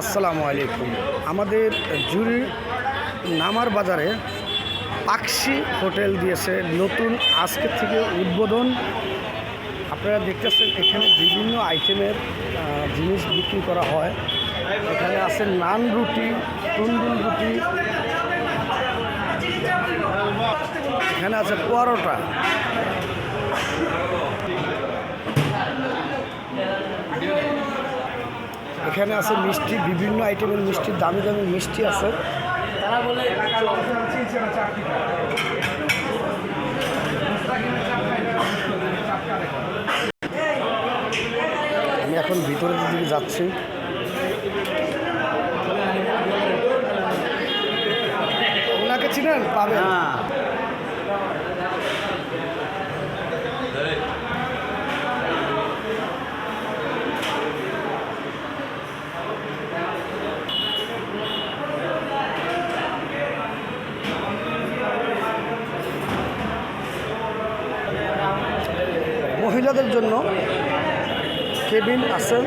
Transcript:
আসসালামু আলাইকুম। আমাদের জুরি নামার বাজারে পাকশি হোটেল দিয়েছে নতুন আজকে থেকে উদ্বোধন। আপনারা দেখতেছেন এখানে বিভিন্ন আইটেমের জিনিস বিক্রি করা হয়। এখানে আছে নান রুটি টুনডুন রুটি। এখানে আছে পরোটা। এখানে আছে মিষ্টি, বিভিন্ন আইটেমের মিষ্টি, দামি দামি মিষ্টি আছে। আমি এখন ভিতরের দিকে যাচ্ছি। ওনাকে চিনেন? পাবেন। মহিলাদের জন্য কেবিন আছে।